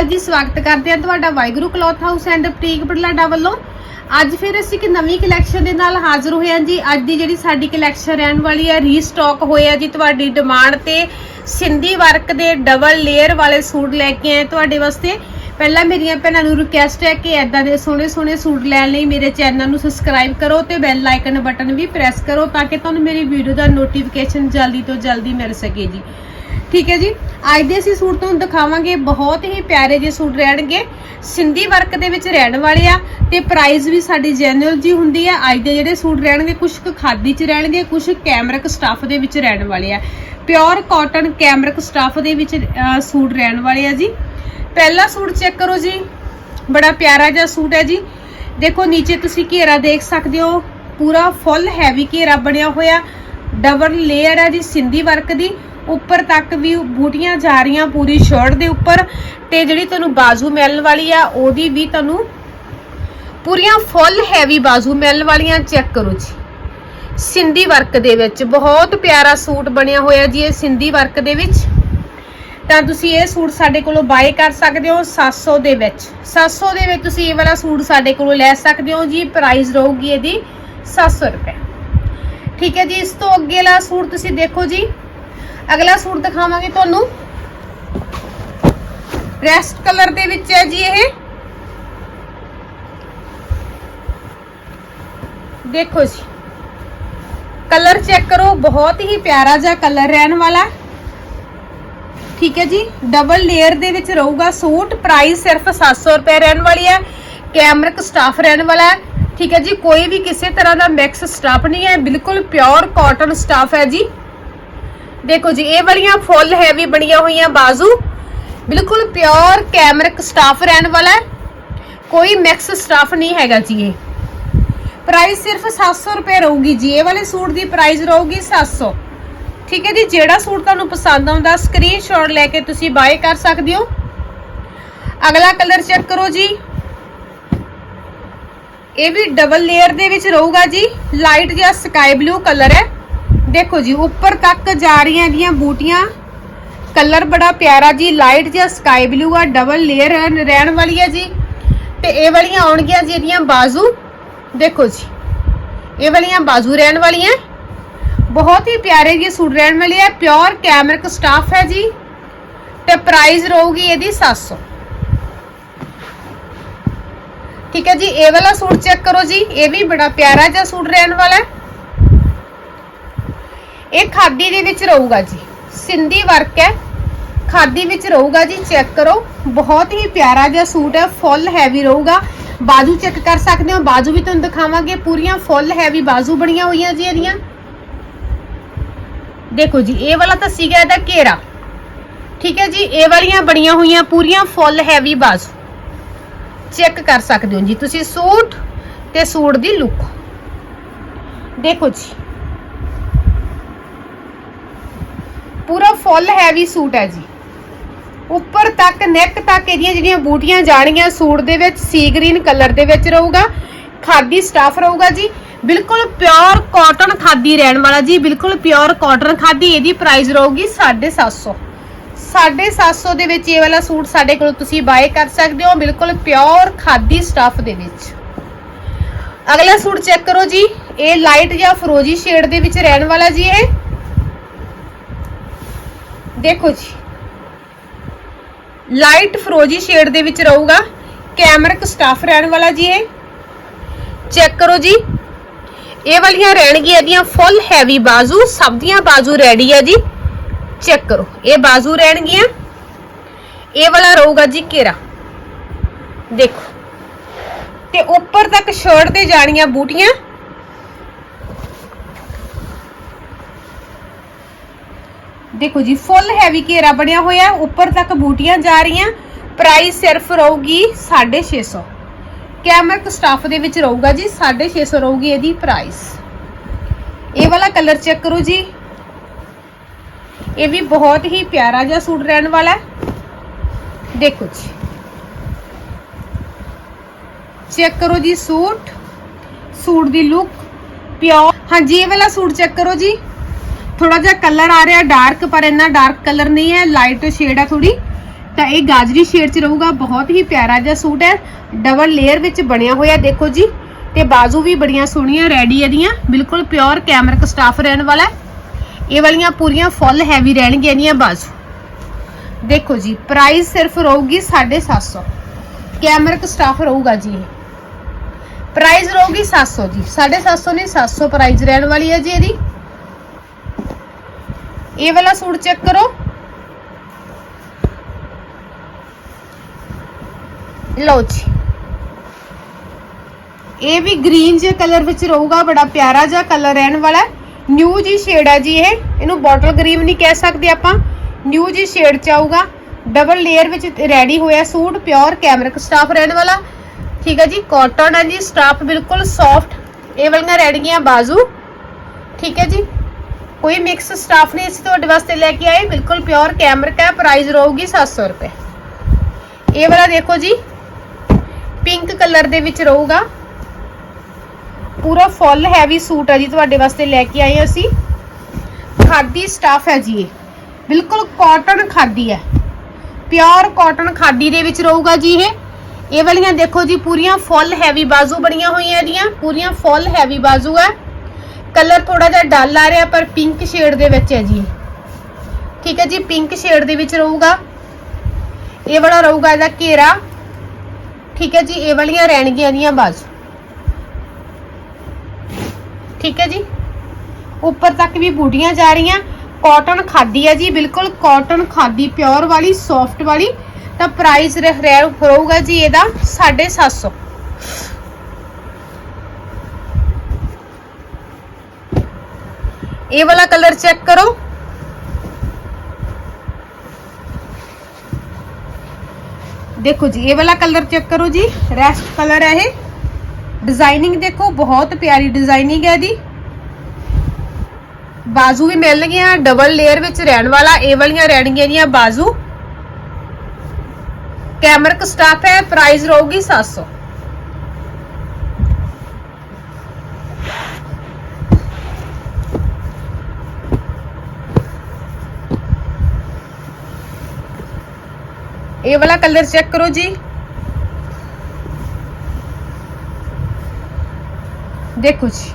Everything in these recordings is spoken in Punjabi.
ਅਕਾਲ ਜੀ, ਸਵਾਗਤ ਕਰਦੇ ਹਾਂ ਤੁਹਾਡਾ Waheguru cloth house and boutique Barlada ਵੱਲੋਂ। ਅੱਜ ਫਿਰ ਅਸੀਂ ਇੱਕ ਨਵੀਂ ਕਲੈਕਸ਼ਨ ਦੇ ਨਾਲ ਹਾਜ਼ਰ ਹੋਏ ਹਾਂ ਜੀ। ਅੱਜ ਦੀ ਜਿਹੜੀ ਸਾਡੀ ਕਲੈਕਸ਼ਨ ਰਹਿਣ ਵਾਲੀ ਹੈ ਰੀਸਟਾਕ ਹੋਇਆ ਜੀ ਤੁਹਾਡੀ ਡਿਮਾਂਡ ਤੇ। ਸਿੰਧੀ ਵਰਕ ਦੇ ਡਬਲ ਲੇਅਰ ਵਾਲੇ ਸੂਟ ਲੈ ਕੇ ਆਏ ਤੁਹਾਡੇ ਵਾਸਤੇ। ਪਹਿਲਾਂ ਮੇਰੀਆਂ ਭੈਣਾਂ ਨੂੰ ਰਿਕੁਐਸਟ ਹੈ ਕਿ ਐਦਾਂ ਦੇ ਸੋਹਣੇ ਸੋਹਣੇ ਸੂਟ ਲੈਣ ਲਈ ਮੇਰੇ ਚੈਨਲ ਨੂੰ ਸਬਸਕ੍ਰਾਈਬ ਕਰੋ ਤੇ ਬੈਲ ਆਈਕਨ ਬਟਨ ਵੀ ਪ੍ਰੈਸ ਕਰੋ ਤਾਂ ਕਿ ਤੁਹਾਨੂੰ ਮੇਰੀ ਵੀਡੀਓ ਦਾ ਨੋਟੀਫਿਕੇਸ਼ਨ ਜਲਦੀ ਤੋਂ ਜਲਦੀ ਮਿਲ ਸਕੇ ਜੀ। ਠੀਕ ਹੈ ਜੀ? ਅੱਜ ਦੇ ਅਸੀਂ ਸੂਟ ਤੁਹਾਨੂੰ ਦਿਖਾਵਾਂਗੇ, ਬਹੁਤ ਹੀ ਪਿਆਰੇ ਜਿਹੇ ਸੂਟ ਰਹਿਣਗੇ। ਸਿੰਧੀ ਵਰਕ ਦੇ ਵਿੱਚ ਰਹਿਣ ਵਾਲੇ ਆ ਤੇ ਪ੍ਰਾਈਸ ਵੀ ਸਾਡੀ ਜੈਨੂਅਲ ਜੀ ਹੁੰਦੀ ਆ। ਅੱਜ ਦੇ ਜਿਹੜੇ ਸੂਟ ਰਹਿਣਗੇ ਕੁਝ ਕੁ ਖਾਦੀ ਚ ਰਹਿਣਗੇ ਕੁਝ ਕੈਮਰਕ ਸਟੱਫ ਦੇ ਵਿੱਚ ਰਹਿਣ ਵਾਲੇ ਆ। ਪਿਓਰ ਕਾਟਨ ਕੈਮਰਕ ਸਟੱਫ ਦੇ ਵਿੱਚ ਸੂਟ ਰਹਿਣ ਵਾਲੇ ਆ ਜੀ। ਪਹਿਲਾ ਸੂਟ ਚੈੱਕ ਕਰੋ ਜੀ। ਬੜਾ ਪਿਆਰਾ ਜਿਹਾ ਸੂਟ ਹੈ ਜੀ। ਦੇਖੋ, ਨੀਚੇ ਤੁਸੀਂ ਘੇਰਾ ਦੇਖ ਸਕਦੇ ਹੋ। ਪੂਰਾ ਫੁੱਲ ਹੈਵੀ ਘੇਰਾ ਬਣਿਆ ਹੋਇਆ। ਡਬਲ ਲੇਅਰ ਹੈ ਜੀ, ਸਿੰਧੀ ਵਰਕ ਦੀ। ਉੱਪਰ ਤੱਕ ਵੀ ਬੂਟੀਆਂ ਜਾ ਰਹੀਆਂ ਪੂਰੀ ਸ਼ਰਟ ਦੇ ਉੱਪਰ। ਤੇ ਜਿਹੜੀ ਤੁਹਾਨੂੰ ਬਾਜ਼ੂ ਮਿਲਣ ਵਾਲੀ ਆ, ਉਹਦੀ ਵੀ ਤੁਹਾਨੂੰ ਪੂਰੀਆਂ ਫੁੱਲ ਹੈਵੀ ਬਾਜ਼ੂ ਮਿਲਣ ਵਾਲੀਆਂ ਚੈੱਕ ਕਰੋ ਜੀ। ਸਿੰਧੀ ਵਰਕ ਦੇ ਵਿੱਚ ਬਹੁਤ ਪਿਆਰਾ ਸੂਟ ਬਣਿਆ ਹੋਇਆ ਜੀ, ਇਹ ਸਿੰਧੀ ਵਰਕ ਦੇ ਵਿੱਚ। ਤਾਂ ਤੁਸੀਂ ਇਹ ਸੂਟ ਸਾਡੇ ਕੋਲੋਂ ਬਾਏ ਕਰ ਸਕਦੇ ਹੋ 700 ਦੇ ਵਿੱਚ। 700 ਦੇ ਵਿੱਚ ਤੁਸੀਂ ਇਹ ਵਾਲਾ ਸੂਟ ਸਾਡੇ ਕੋਲੋਂ ਲੈ ਸਕਦੇ ਹੋ ਜੀ। ਪ੍ਰਾਈਸ ਰਹੂਗੀ ਇਹਦੀ 700 ਰੁਪਏ। ਠੀਕ ਹੈ ਜੀ, ਇਸ ਤੋਂ ਅੱਗੇ ਵਾਲਾ ਸੂਟ ਤੁਸੀਂ ਦੇਖੋ ਜੀ। ਅਗਲਾ ਸੂਟ ਦਿਖਾਵਾਂਗੇ ਤੁਹਾਨੂੰ। ਰੈਸਟ ਕਲਰ ਦੇ ਵਿੱਚ ਹੈ ਜੀ ਇਹ। ਦੇਖੋ ਜੀ। ਕਲਰ ਚੈੱਕ ਕਰੋ, ਬਹੁਤ ਹੀ ਪਿਆਰਾ ਜਿਹਾ ਕਲਰ ਰਹਿਣ ਵਾਲਾ। ਹੈ। ਠੀਕ ਹੈ ਜੀ ਡਬਲ ਲੇਅਰ ਦੇ ਵਿੱਚ ਰਹੂਗਾ ਸੂਟ ਪ੍ਰਾਈਸ ਸਿਰਫ 700 ਰੁਪਏ ਰਹਿਣ ਵਾਲੀ ਹੈ ਕੈਮਰਿਕ ਸਟਾਫ ਰਹਿਣ ਵਾਲਾ ਹੈ, ਠੀਕ ਹੈ ਜੀ, ਕੋਈ ਵੀ ਕਿਸੇ ਤਰ੍ਹਾਂ ਦਾ ਮਿਕਸ ਸਟਾਫ ਨਹੀਂ ਹੈ, ਬਿਲਕੁਲ ਪਿਓਰ ਕਾਟਨ ਸਟਾਫ ਹੈ ਜੀ। ਦੇਖੋ ਜੀ, ਇਹ ਵਾਲੀਆਂ ਫੁੱਲ ਹੈਵੀ ਬਣੀਆਂ ਹੋਈਆਂ ਬਾਜ਼ੂ, ਬਿਲਕੁਲ ਪਿਓਰ ਕੈਮਰਿਕ ਸਟਾਫ ਰਹਿਣ ਵਾਲਾ ਹੈ, ਕੋਈ ਮਿਕਸ ਸਟਾਫ ਨਹੀਂ ਹੈਗਾ ਜੀ ਇਹ। ਪ੍ਰਾਈਸ ਸਿਰਫ 700 ਰੁਪਏ ਰਹੂਗੀ ਜੀ, ਇਹ ਵਾਲੇ ਸੂਟ ਦੀ ਪ੍ਰਾਈਸ ਰਹੂਗੀ 700 ਠੀਕ ਹੈ ਜੀ, ਜਿਹੜਾ ਸੂਟ ਤੁਹਾਨੂੰ ਪਸੰਦ ਆਉਂਦਾ ਸਕਰੀਨਸ਼ਾਟ ਲੈ ਕੇ ਤੁਸੀਂ ਬਾਏ ਕਰ ਸਕਦੇ ਹੋ। ਅਗਲਾ ਕਲਰ ਚੈੱਕ ਕਰੋ ਜੀ। ਇਹ ਵੀ ਡਬਲ ਲੇਅਰ ਦੇ ਵਿੱਚ ਰਹੂਗਾ ਜੀ। ਲਾਈਟ ਜਿਹਾ ਸਕਾਈ ਬਲੂ ਕਲਰ ਹੈ। ਦੇਖੋ ਜੀ, ਉੱਪਰ ਤੱਕ ਜਾ ਰਹੀਆਂ ਦੀਆਂ ਬੂਟੀਆਂ। ਕਲਰ ਬੜਾ ਪਿਆਰਾ ਜੀ ਲਾਈਟ ਜਿਹਾ ਸਕਾਈ ਬਲੂ ਆ ਡਬਲ ਲੇਅਰ ਰਹਿਣ ਵਾਲੀ ਹੈ ਜੀ। ਤੇ ਇਹ ਵਾਲੀਆਂ ਆਉਣਗੀਆਂ ਜੀ ਇਹਦੀਆਂ ਬਾਜ਼ੂ। ਦੇਖੋ ਜੀ, ਇਹ ਵਾਲੀਆਂ ਬਾਜ਼ੂ ਰਹਿਣ ਵਾਲੀਆਂ। ਬਹੁਤ ਹੀ ਪਿਆਰੇ ਜਿਹੇ ਸੂਟ ਰਹਿਣ ਵਾਲੇ ਆ ਪਿਓਰ ਕੈਮਰਿਕ ਸਟਾਫ ਹੈ ਜੀ। ਤੇ ਪ੍ਰਾਈਸ ਰਹੂਗੀ ਇਹਦੀ 700 ਠੀਕ ਹੈ ਜੀ, ਇਹ ਵਾਲਾ ਸੂਟ ਚੈੱਕ ਕਰੋ ਜੀ। ਇਹ ਵੀ ਬੜਾ ਪਿਆਰਾ ਜਿਹਾ ਸੂਟ ਰਹਿਣ ਵਾਲਾ ਇਹ ਖਾਦੀ ਦੇ ਵਿੱਚ ਰਹੂਗਾ ਜੀ। ਸਿੰਧੀ ਵਰਕ ਹੈ। ਖਾਦੀ ਵਿੱਚ ਰਹੂਗਾ ਜੀ ਚੈੱਕ ਕਰੋ। ਬਹੁਤ ਹੀ ਪਿਆਰਾ ਜਿਹਾ ਸੂਟ ਹੈ। ਫੁੱਲ ਹੈਵੀ ਰਹੂਗਾ। ਬਾਜੂ ਚੈੱਕ ਕਰ ਸਕਦੇ ਹੋ। ਬਾਜੂ ਵੀ ਤੁਹਾਨੂੰ ਦਿਖਾਵਾਂਗੇ। ਪੂਰੀਆਂ ਫੁੱਲ ਹੈਵੀ ਬਾਜੂ ਬਣੀਆਂ ਹੋਈਆਂ ਜੀ ਇਹਦੀਆਂ। ਦੇਖੋ ਜੀ, ਇਹ ਵਾਲਾ ਤਾਂ ਸੀਗਾ ਇਹਦਾ ਘੇਰਾ। ਠੀਕ ਹੈ ਜੀ, ਇਹ ਵਾਲੀਆਂ ਬਣੀਆਂ ਹੋਈਆਂ ਪੂਰੀਆਂ ਫੁੱਲ ਹੈਵੀ ਬਾਜ਼ੂ। ਚੈੱਕ ਕਰ ਸਕਦੇ ਹੋ ਜੀ, ਤੁਸੀਂ ਸੂਟ ਤੇ ਸੂਟ ਦੀ ਲੁੱਕ ਦੇਖੋ ਜੀ। ਪੂਰਾ ਫੁੱਲ ਹੈਵੀ ਸੂਟ ਹੈ ਜੀ। ਉੱਪਰ ਤੱਕ ਨੈਕ ਤੱਕ ਇਹਦੀਆਂ ਜਿਹੜੀਆਂ ਬੂਟੀਆਂ ਜਾਣੀਆਂ ਸੂਟ ਦੇ ਵਿੱਚ ਸੀ ਗ੍ਰੀਨ ਕਲਰ ਦੇ ਵਿੱਚ ਰਹੂਗਾ। ਖਾਦੀ ਸਟਾਫ ਰਹੂਗਾ ਜੀ। ਬਿਲਕੁਲ ਪਿਓਰ ਕਾਟਨ ਖਾਦੀ ਰਹਿਣ ਵਾਲਾ ਜੀ, ਬਿਲਕੁਲ ਪਿਓਰ ਕਾਟਨ ਖਾਦੀ, ਇਹਦੀ ਪ੍ਰਾਈਸ ਰਹੂਗੀ 750 750 ਦੇ ਵਿੱਚ ਇਹ ਵਾਲਾ ਸੂਟ ਸਾਡੇ ਕੋਲ ਤੁਸੀਂ ਬਾਏ ਕਰ ਸਕਦੇ ਹੋ, ਬਿਲਕੁਲ ਪਿਓਰ ਖਾਦੀ ਸਟਾਫ ਦੇ ਵਿੱਚ। ਅਗਲਾ ਸੂਟ ਚੈੱਕ ਕਰੋ ਜੀ, ਇਹ ਲਾਈਟ ਜਾਂ ਫਰੋਜੀ ਸ਼ੇਡ ਦੇ ਵਿੱਚ ਰਹਿਣ ਵਾਲਾ ਜੀ ਇਹ। ਦੇਖੋ ਜੀ ਲਾਈਟ ਫਰੋਜੀ ਸ਼ੇਡ ਦੇ ਵਿੱਚ ਰਹੂਗਾ ਕੈਮਰਿਕ ਸਟਾਫ ਰਹਿਣ ਵਾਲਾ ਜੀ ਇਹ। ਚੈੱਕ ਕਰੋ ਜੀ ਇਹ ਵਾਲੀਆਂ ਰਹਿਣਗੀਆਂ ਇਹਦੀਆਂ ਫੁੱਲ ਹੈਵੀ ਬਾਜ਼ੂ, ਸਭ ਦੀਆਂ ਬਾਜ਼ੂ ਰੈਡੀ ਹੈ ਜੀ। ਚੈੱਕ ਕਰੋ, ਇਹ ਬਾਜ਼ੂ ਰਹਿਣਗੀਆਂ। ਇਹ ਵਾਲਾ ਰਹੂਗਾ ਜੀ ਘੇਰਾ। ਦੇਖੋ। ਤੇ ਉੱਪਰ ਤੱਕ ਸ਼ਰਟ ਤੇ ਜਾਣੀਆਂ ਬੂਟੀਆਂ। ਦੇਖੋ ਜੀ ਫੁੱਲ ਹੈਵੀ ਘੇਰਾ ਬਣਿਆ ਹੋਇਆ, ਉੱਪਰ ਤੱਕ ਬੂਟੀਆਂ ਜਾ ਰਹੀਆਂ। ਪ੍ਰਾਈਸ ਸਿਰਫ ਰਹੂਗੀ 650 ਕੈਮਰਿਕ ਸਟਾਫ ਦੇ ਵਿੱਚ ਰਹੂਗਾ ਜੀ 650 ਰਹੂਗੀ ਇਹਦੀ ਪ੍ਰਾਈਸ ਇਹ ਵਾਲਾ ਕਲਰ ਚੈੱਕ ਕਰੋ ਜੀ। ਇਹ ਵੀ ਬਹੁਤ ਹੀ ਪਿਆਰਾ ਜਿਹਾ ਸੂਟ ਰਹਿਣ ਵਾਲਾ ਹੈ। ਦੇਖੋ ਜੀ। ਚੈੱਕ ਕਰੋ ਜੀ ਸੂਟ। ਸੂਟ ਦੀ ਲੁੱਕ ਪਿਓਰ ਹਾਂਜੀ, ਇਹ ਵਾਲਾ ਸੂਟ ਚੈੱਕ ਕਰੋ ਜੀ। ਥੋੜਾ ਜਿਹਾ ਕਲਰ ਆ ਰਿਹਾ ਡਾਰਕ ਪਰ ਇੰਨਾ ਡਾਰਕ ਕਲਰ ਨਹੀਂ ਹੈ। ਲਾਈਟ ਸ਼ੇਡ ਆ ਥੋੜੀ ਤਾਂ ਇਹ ਗਾਜਰੀ ਸ਼ੇਡ 'ਚ ਰਹੂਗਾ, ਬਹੁਤ ਹੀ ਪਿਆਰਾ ਜਿਹਾ ਸੂਟ ਹੈ। ਡਬਲ ਲੇਅਰ ਵਿੱਚ ਬਣਿਆ ਹੋਇਆ, ਦੇਖੋ ਜੀ। ਤੇ ਬਾਜ਼ੂ ਵੀ ਬੜੀਆਂ ਸੋਹਣੀਆਂ, ਰੈਡੀ ਇਹਦੀਆਂ। ਬਿਲਕੁਲ ਪਿਓਰ ਕੈਮਰਿਕ ਸਟਾਫ ਰਹਿਣ ਵਾਲਾ ਇਹ ਵਾਲੀਆਂ ਪੂਰੀਆਂ ਫੁੱਲ ਹੈਵੀ ਰਹਿਣਗੀਆਂ ਇਹਦੀਆਂ ਬਾਜ਼ੂ। ਦੇਖੋ ਜੀ ਪ੍ਰਾਈਸ ਸਿਰਫ ਰਹੂਗੀ 750 ਕੈਮਰਿਕ ਸਟਾਫ ਰਹੂਗਾ ਜੀ ਇਹ। ਪ੍ਰਾਈਸ ਰਹੂਗੀ 700 ਜੀ। 750 ਨਹੀਂ 700 ਪ੍ਰਾਈਸ ਰਹਿਣ ਵਾਲੀ ਹੈ ਜੀ ਇਹਦੀ। ਇਹ ਵਾਲਾ ਸੂਟ ਚੈੱਕ ਕਰੋ। ਲਓ ਜੀ। ਇਹ ਵੀ ਗ੍ਰੀਨ ਜਿਹਾ ਕਲਰ ਵਿੱਚ ਰਹੂਗਾ, ਬੜਾ ਪਿਆਰਾ ਜਿਹਾ ਕਲਰ ਰਹਿਣ ਵਾਲਾ ਨਿਊ ਜੀ ਸ਼ੇਡ ਹੈ ਜੀ ਇਹ। ਇਹਨੂੰ ਬੋਟਲ ਗ੍ਰੀਨ ਨਹੀਂ ਕਹਿ ਸਕਦੇ ਆਪਾਂ। ਨਿਊ ਜੀ ਸ਼ੇਡ ਚ ਆਊਗਾ। ਡਬਲ ਲੇਅਰ ਵਿੱਚ ਰੈਡੀ ਹੋਇਆ ਸੂਟ ਪਿਓਰ ਕੈਮਰਿਕ ਸਟਾਫ ਰਹਿਣ ਵਾਲਾ। ਠੀਕ ਹੈ ਜੀ ਕਾਟਨ ਹੈ ਜੀ ਸਟਾਫ ਬਿਲਕੁਲ ਸੌਫਟ ਇਹ ਵਾਲੀਆਂ ਰੈਡੀਆਂ ਬਾਜ਼ੂ। ਠੀਕ ਹੈ ਜੀ। ਕੋਈ ਮਿਕਸ ਸਟਾਫ ਨਹੀਂ ਅਸੀਂ ਤੁਹਾਡੇ ਵਾਸਤੇ ਲੈ ਕੇ ਆਏ। ਬਿਲਕੁਲ ਪਿਓਰ ਕੈਮਰਿਕ ਹੈ ਪ੍ਰਾਈਸ ਰਹੂਗੀ 700 ਰੁਪਏ। ਇਹ ਵਾਲਾ ਦੇਖੋ ਜੀ। ਪਿੰਕ ਕਲਰ ਦੇ ਵਿੱਚ ਰਹੂਗਾ। ਪੂਰਾ ਫੁੱਲ ਹੈਵੀ ਸੂਟ ਹੈ ਜੀ ਤੁਹਾਡੇ ਵਾਸਤੇ ਲੈ ਕੇ ਆਏ ਅਸੀਂ। ਖਾਦੀ ਸਟਾਫ ਹੈ ਜੀ ਇਹ। ਬਿਲਕੁਲ ਕਾਟਨ ਖਾਦੀ ਹੈ। ਪਿਓਰ ਕਾਟਨ ਖਾਦੀ ਦੇ ਵਿੱਚ ਰਹੂਗਾ ਜੀ ਇਹ। ਇਹ ਵਾਲੀਆਂ ਦੇਖੋ ਜੀ, ਪੂਰੀਆਂ ਫੁੱਲ ਹੈਵੀ ਬਾਜ਼ੂ ਬਣੀਆਂ ਹੋਈਆਂ ਇਹਦੀਆਂ ਪੂਰੀਆਂ ਫੁੱਲ ਹੈਵੀ ਬਾਜ਼ੂ ਹੈ। ਕਲਰ ਥੋੜਾ ਜਿਹਾ ਡਲ ਆ ਰਿਹਾ, ਪਰ ਪਿੰਕ ਸ਼ੇਡ ਦੇ ਵਿੱਚ ਹੈ ਜੀ ਠੀਕ ਹੈ ਜੀ ਪਿੰਕ ਸ਼ੇਡ ਦੇ ਵਿੱਚ ਰਹੂਗਾ। ਇਹ ਵਾਲਾ ਰਹੂਗਾ ਇਹਦਾ ਘੇਰਾ। ਠੀਕ ਹੈ ਜੀ, ਇਹ ਵਾਲੀਆਂ ਰਹਿਣਗੀਆਂ ਇਹਦੀਆਂ ਬਾਜ਼ੂ ਠੀਕ ਹੈ ਜੀ? ਉੱਪਰ ਤੱਕ ਵੀ ਬੂਟੀਆਂ ਜਾ ਰਹੀਆਂ। ਕਾਟਨ ਖਾਦੀ ਹੈ ਜੀ, ਬਿਲਕੁਲ ਕਾਟਨ ਖਾਦੀ ਪਿਓਰ ਵਾਲੀ ਸੌਫਟ ਵਾਲੀ। ਤਾਂ ਪ੍ਰਾਈਸ ਰਹੂਗਾ ਜੀ ਇਹਦਾ 750 ਇਹ ਵਾਲਾ ਕਲਰ ਚੈੱਕ ਕਰੋ। ਦੇਖੋ ਜੀ, ਇਹ ਵਾਲਾ ਕਲਰ ਚੈੱਕ ਕਰੋ ਜੀ ਰੈਸਟ ਕਲਰ ਹੈ ਇਹ। ਡਿਜ਼ਾਈਨਿੰਗ ਦੇਖੋ, ਬਹੁਤ ਪਿਆਰੀ ਡਿਜ਼ਾਈਨਿੰਗ ਹੈ ਇਹਦੀ। ਬਾਜ਼ੂ ਵੀ ਮਿਲਣਗੀਆਂ ਡਬਲ ਲੇਅਰ ਵਿੱਚ ਰਹਿਣ ਵਾਲਾ, ਇਹ ਵਾਲੀਆਂ ਰਹਿਣਗੀਆਂ ਦੀਆਂ ਬਾਜ਼ੂ। ਕੈਮਰਕ ਸਟਾਫ ਹੈ ਪ੍ਰਾਈਸ ਰਹੂਗੀ 700 ਇਹ ਵਾਲਾ ਕਲਰ ਚੈੱਕ ਕਰੋ ਜੀ। ਦੇਖੋ ਜੀ।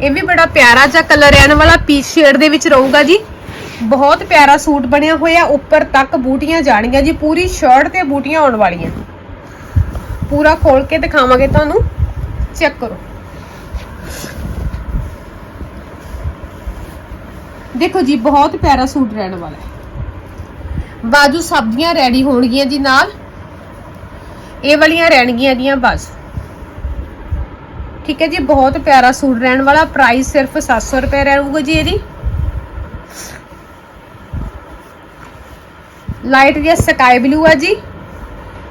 ਇਹ ਵੀ ਬੜਾ ਪਿਆਰਾ ਜਿਹਾ ਕਲਰ ਰਹਿਣ ਵਾਲਾ ਪੀਚ ਸ਼ੇਡ ਦੇ ਵਿੱਚ ਰਹੂਗਾ ਜੀ। ਬਹੁਤ ਪਿਆਰਾ ਸੂਟ ਬਣਿਆ ਹੋਇਆ। ਉੱਪਰ ਤੱਕ ਬੂਟੀਆਂ ਜਾਣਗੀਆਂ ਜੀ। ਪੂਰੀ ਸ਼ਰਟ ਤੇ ਬੂਟੀਆਂ ਆਉਣ ਵਾਲੀਆਂ। ਪੂਰਾ ਖੋਲ ਕੇ ਦਿਖਾਵਾਂਗੇ ਤੁਹਾਨੂੰ। ਚੈੱਕ ਕਰੋ। ਦੇਖੋ ਜੀ, ਬਹੁਤ ਪਿਆਰਾ ਸੂਟ ਰਹਿਣ ਵਾਲਾ ਬਾਜੂ ਸਬਜ਼ੀਆਂ ਰੈਡੀ ਹੋਣਗੀਆਂ ਜੀ ਨਾਲ। ਇਹ ਵਾਲੀਆਂ ਰਹਿਣਗੀਆਂ ਦੀਆਂ ਬਾਜੂ ਠੀਕ ਹੈ ਜੀ, ਬਹੁਤ ਪਿਆਰਾ ਸੂਟ ਰਹਿਣ ਵਾਲਾ। ਪ੍ਰਾਈਸ ਸਿਰਫ 700 ਰੁਪਏ ਰਹੂਗਾ ਜੀ ਇਹਦੀ। ਲਾਈਟ ਜਿਹਾ ਸਕਾਈ ਬਲੂ ਆ ਜੀ।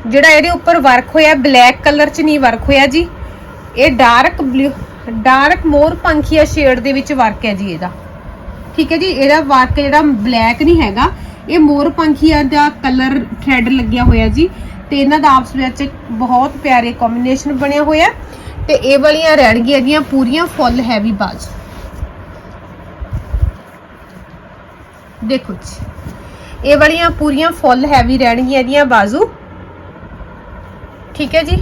ਜਿਹੜਾ ਇਹਦੇ ਉੱਪਰ ਵਰਕ ਹੋਇਆ ਬਲੈਕ ਕਲਰ ਚ ਨਹੀਂ ਵਰਕ ਹੋਇਆ ਜੀ। ਇਹ ਡਾਰਕ ਬਲੂ ਡਾਰਕ ਮੋਰ ਪੰਖੀਆ ਸ਼ੇਡ ਦੇ ਵਿੱਚ ਵਰਕ ਹੈ ਜੀ ਇਹਦਾ। ਠੀਕ ਹੈ ਜੀ, ਇਹਦਾ ਵਰਕ ਜਿਹੜਾ ਬਲੈਕ ਨਹੀਂ ਹੈਗਾ। ਇਹ ਮੋਰ ਪੰਖੀਆ ਦਾ ਕਲਰ ਥ੍ਰੈਡ ਲੱਗਿਆ ਹੋਇਆ ਜੀ ਤੇ ਇਹਨਾਂ ਦਾ ਆਪਸ ਵਿੱਚ ਬਹੁਤ ਪਿਆਰੇ ਕੰਬੀਨੇਸ਼ਨ ਬਣਿਆ ਹੋਇਆ ਤੇ ਇਹ ਵਾਲੀਆਂ ਰਹਿਣਗੀਆਂ ਇਹਦੀਆਂ ਪੂਰੀਆਂ ਫੁੱਲ ਹੈਵੀ ਬਾਜੂ। ਦੇਖੋ ਜੀ, ਇਹ ਵਾਲੀਆਂ ਪੂਰੀਆਂ ਫੁੱਲ ਹੈਵੀ ਰਹਿਣਗੀਆਂ ਇਹਦੀਆਂ ਬਾਜ਼ੂ। ਠੀਕ ਹੈ ਜੀ?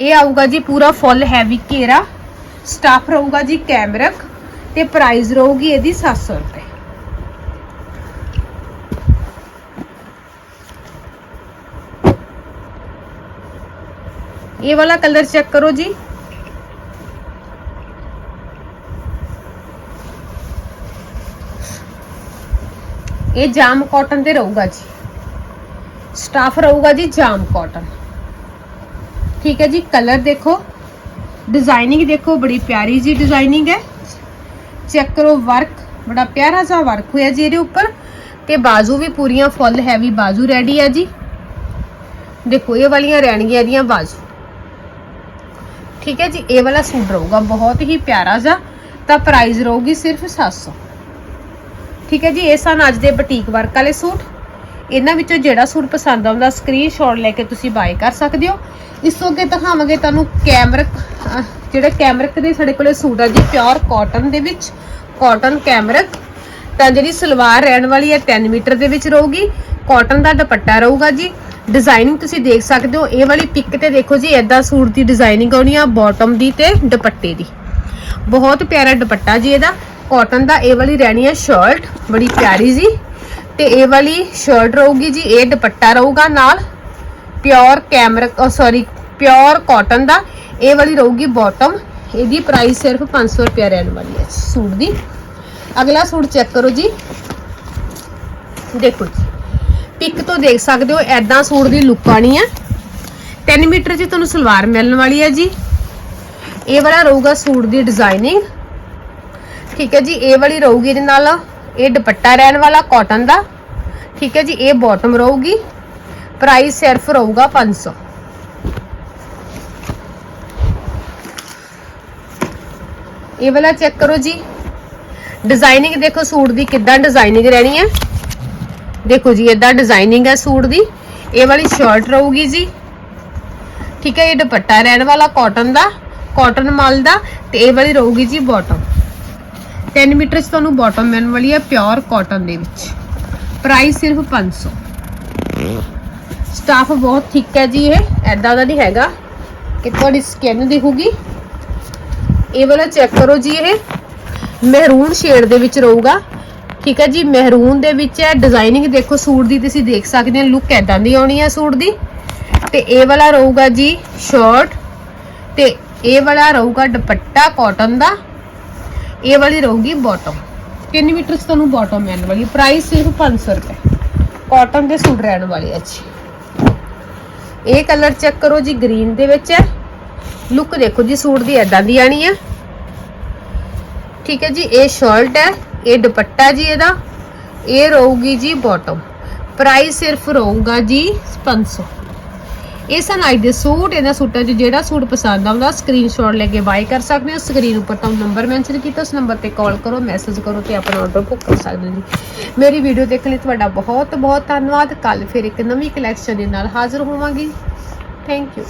ਇਹ ਆਊਗਾ ਜੀ ਪੂਰਾ ਫੁੱਲ ਹੈਵੀ ਘੇਰਾ। ਸਟਾਫ ਰਹੂਗਾ ਜੀ ਕੈਮਰਕ ਤੇ ਪ੍ਰਾਈਸ ਰਹੂਗੀ ਇਹਦੀ 700 ਰੁਪਏ। ਇਹ ਵਾਲਾ ਕਲਰ ਚੈੱਕ ਕਰੋ ਜੀ। ਇਹ ਜਾਮ ਕਾਟਨ ਤੇ ਰਹੂਗਾ ਜੀ। ਸਟਾਫ ਰਹੂਗਾ ਜੀ ਜਾਮ ਕਾਟਨ ਠੀਕ ਹੈ ਜੀ, ਕਲਰ ਦੇਖੋ। ਡਿਜ਼ਾਈਨਿੰਗ ਦੇਖੋ, ਬੜੀ ਪਿਆਰੀ ਜੀ ਡਿਜ਼ਾਈਨਿੰਗ ਹੈ। ਚੈੱਕ ਕਰੋ ਵਰਕ ਬੜਾ ਪਿਆਰਾ ਜਿਹਾ ਵਰਕ ਹੋਇਆ ਜੀ ਇਹਦੇ ਉੱਪਰ। ਤੇ ਬਾਜ਼ੂ ਵੀ ਪੂਰੀਆਂ ਫੁੱਲ ਹੈਵੀ ਬਾਜ਼ੂ ਰੈਡੀ ਹੈ ਜੀ। ਦੇਖੋ, ਇਹ ਵਾਲੀਆਂ ਰਹਿਣਗੀਆਂ ਇਹਦੀਆਂ ਬਾਜ਼ੂ। ਠੀਕ ਹੈ ਜੀ ਇਹ ਵਾਲਾ ਸੂਟ ਰਹੂਗਾ ਬਹੁਤ ਹੀ ਪਿਆਰਾ ਜਿਹਾ। ਤਾਂ ਪ੍ਰਾਈਸ ਰਹੂਗੀ ਸਿਰਫ 700 ਠੀਕ ਹੈ ਜੀ ਇਹ ਸਨ ਅੱਜ ਦੇ ਬੁਟੀਕ ਵਰਕ ਵਾਲੇ ਸੂਟ ਇਹਨਾਂ ਵਿੱਚੋਂ ਜਿਹੜਾ ਸੂਟ ਪਸੰਦ ਆਉਂਦਾ ਸਕਰੀਨਸ਼ਾਟ ਲੈ ਕੇ ਤੁਸੀਂ ਬਾਏ ਕਰ ਸਕਦੇ ਹੋ। ਇਸ ਤੋਂ ਅੱਗੇ ਦਿਖਾਵਾਂਗੇ ਤੁਹਾਨੂੰ ਕੈਮਰਕ ਅਹ, ਜਿਹੜੇ ਕੈਮਰਿਕ ਦੇ ਸਾਡੇ ਕੋਲੇ ਸੂਟ ਆ ਜੀ ਪਿਓਰ ਕਾਟਨ ਦੇ ਵਿੱਚ ਕਾਟਨ ਕੈਮਰਕ ਤਾਂ ਜਿਹੜੀ ਸਲਵਾਰ ਰਹਿਣ ਵਾਲੀ ਹੈ 3 ਮੀਟਰ ਦੇ ਵਿੱਚ ਰਹੂਗੀ। ਕਾਟਨ ਦਾ ਦੁਪੱਟਾ ਰਹੂਗਾ ਜੀ। ਡਿਜ਼ਾਈਨਿੰਗ ਤੁਸੀਂ ਦੇਖ ਸਕਦੇ ਹੋ। ਇਹ ਵਾਲੀ ਪਿਕ ਤੇ ਦੇਖੋ ਜੀ ਐਦਾਂ ਸੂਟ ਦੀ ਡਿਜ਼ਾਈਨਿੰਗ ਆਉਣੀ ਆ ਬਾਟਮ ਦੀ ਤੇ ਦੁਪੱਟੇ ਦੀ। ਬਹੁਤ ਪਿਆਰਾ ਦੁਪੱਟਾ ਜੀ ਇਹਦਾ। ਕਾਟਨ ਦਾ ਇਹ ਵਾਲੀ ਰਹਿਣੀ ਆ ਸ਼ਰਟ ਬੜੀ ਪਿਆਰੀ ਜੀ। ਤੇ ਇਹ ਵਾਲੀ ਸ਼ਰਟ ਰਹੂਗੀ ਜੀ, ਇਹ ਦੁਪੱਟਾ ਰਹੂਗਾ ਨਾਲ। Pure camera sorry pure cotton ਦਾ। ਇਹ ਵਾਲੀ ਰਹੂਗੀ ਬਾਟਮ ਇਹਦੀ ਪ੍ਰਾਈਸ ਸਿਰਫ 500 ਰੁਪਏ ਰਹਿਣ ਵਾਲੀ ਹੈ ਸੂਟ ਦੀ। ਅਗਲਾ ਸੂਟ ਚੈੱਕ ਕਰੋ ਜੀ। ਦੇਖੋ ਜੀ। ਪਿਕ ਤੋਂ ਦੇਖ ਸਕਦੇ ਹੋ ਐਦਾਂ ਸੂਟ ਦੀ ਲੁੱਕ ਆਣੀ ਹੈ 3 ਮੀਟਰ 'ਚ ਤੁਹਾਨੂੰ ਸਲਵਾਰ ਮਿਲਣ ਵਾਲੀ ਹੈ ਜੀ। ਇਹ ਵਾਲਾ ਰਹੂਗਾ ਸੂਟ ਦੀ ਡਿਜ਼ਾਈਨਿੰਗ ਠੀਕ ਹੈ ਜੀ, ਇਹ ਵਾਲੀ ਰਹੂਗੀ ਇਹਦੇ ਨਾਲ, ਇਹ ਦੁਪੱਟਾ ਰਹਿਣ ਵਾਲਾ ਕਾਟਨ ਦਾ। ਠੀਕ ਹੈ ਜੀ, ਇਹ ਬਾਟਮ ਰਹੂਗੀ। ਪ੍ਰਾਈਸ ਸਿਰਫ ਰਹੂਗਾ 500 ਇਹ ਵਾਲਾ ਚੈੱਕ ਕਰੋ ਜੀ। ਡਿਜ਼ਾਈਨਿੰਗ ਦੇਖੋ ਸੂਟ ਦੀ ਕਿੱਦਾਂ ਡਿਜ਼ਾਈਨਿੰਗ ਰਹਿਣੀ ਹੈ ਦੇਖੋ ਜੀ ਇਦਾਂ ਡਿਜ਼ਾਈਨਿੰਗ ਹੈ ਸੂਟ ਦੀ। ਇਹ ਵਾਲੀ ਸ਼ਰਟ ਰਹੂਗੀ ਜੀ। ਠੀਕ ਹੈ, ਇਹ ਦੁਪੱਟਾ ਰਹਿਣ ਵਾਲਾ ਕਾਟਨ ਦਾ ਕਾਟਨ ਮਾਲ ਦਾ ਤੇ ਇਹ ਵਾਲੀ ਰਹੂਗੀ ਜੀ ਬਾਟਮ 10 ਮੀਟਰ 'ਚ ਤੁਹਾਨੂੰ ਬਾਟਮ ਮਿਲਣ ਵਾਲੀ ਹੈ ਪਿਓਰ ਕਾਟਨ ਦੇ ਵਿੱਚ। ਪ੍ਰਾਈਸ ਸਿਰਫ 500 ਸਟਾਫ ਬਹੁਤ ਥਿਕ ਹੈ ਜੀ ਇਹ ਐਦਾਂ ਦਾ ਨਹੀਂ ਹੈਗਾ। ਕਿ ਤੁਹਾਡੀ ਸਕਿਨ ਦਿਖੂਗੀ। ਇਹ ਵਾਲਾ ਚੈੱਕ ਕਰੋ ਜੀ ਇਹ। ਮਹਿਰੂਨ ਸ਼ੇਡ ਦੇ ਵਿੱਚ ਰਹੂਗਾ। ਠੀਕ ਹੈ ਜੀ, ਮਹਿਰੂਨ ਦੇ ਵਿੱਚ ਹੈ ਡਿਜ਼ਾਈਨਿੰਗ ਦੇਖੋ, ਸੂਟ ਦੀ ਤੁਸੀਂ ਦੇਖ ਸਕਦੇ ਹੋ ਲੁੱਕ ਐਦਾਂ ਦੀ ਆਉਣੀ ਹੈ ਸੂਟ ਦੀ। ਤੇ ਇਹ ਵਾਲਾ ਰਹੂਗਾ ਜੀ ਸ਼ਰਟ ਤੇ ਇਹ ਵਾਲਾ ਰਹੂਗਾ ਦੁਪੱਟਾ ਕਾਟਨ ਦਾ। ਇਹ ਵਾਲੀ ਰਹੂਗੀ ਬਾਟਮ 3 ਮੀਟਰ ਚ ਤੁਹਾਨੂੰ ਬਾਟਮ ਮਿਲਣ ਵਾਲੀ? ਪ੍ਰਾਈਸ ਸਿਰਫ 500 ਰੁਪਏ। ਕਾਟਨ ਦੇ ਸੂਟ ਰਹਿਣ ਵਾਲੇ ਆ ਜੀ। ਇਹ ਕਲਰ ਚੈੱਕ ਕਰੋ ਜੀ ਗ੍ਰੀਨ ਦੇ ਵਿੱਚ ਹੈ। ਲੁੱਕ ਦੇਖੋ ਜੀ, ਸੂਟ ਦੀ ਐਦਾਂ ਦੀ ਆਣੀ ਹੈ ਠੀਕ ਹੈ ਜੀ, ਇਹ ਸ਼ਰਟ ਹੈ। ਇਹ ਦੁਪੱਟਾ ਜੀ ਇਹਦਾ, ਇਹ ਰਹੂਗੀ ਜੀ ਬਾਟਮ ਪ੍ਰਾਈਸ ਸਿਰਫ ਰਹੂਗਾ ਜੀ 500 ਇਹ ਸਨ ਅੱਜ ਦੇ ਸੂਟ, ਇਹਨਾਂ ਸੂਟਾਂ 'ਚ ਜਿਹੜਾ ਸੂਟ ਪਸੰਦ ਆਉਂਦਾ ਸਕਰੀਨਸ਼ਾਟ ਲੈ ਕੇ ਬਾਈ ਕਰ ਸਕਦੇ ਹੋ। ਸਕਰੀਨ ਉੱਪਰ ਤੁਹਾਨੂੰ ਨੰਬਰ ਮੈਂਸ਼ਨ ਕੀਤਾ, ਉਸ ਨੰਬਰ ਤੇ ਕਾਲ ਕਰੋ ਮੈਸੇਜ ਕਰੋ ਤੇ ਆਪਣਾ ਆਰਡਰ ਬੁੱਕ ਕਰ ਸਕਦੇ ਹੋ ਜੀ। ਮੇਰੀ ਵੀਡੀਓ ਦੇਖਣ ਲਈ ਤੁਹਾਡਾ ਬਹੁਤ ਬਹੁਤ ਧੰਨਵਾਦ। ਕੱਲ ਫਿਰ ਇੱਕ ਨਵੀਂ ਕਲੈਕਸ਼ਨ ਦੇ ਨਾਲ ਹਾਜ਼ਰ ਹੋਵਾਂਗੀ। Thank you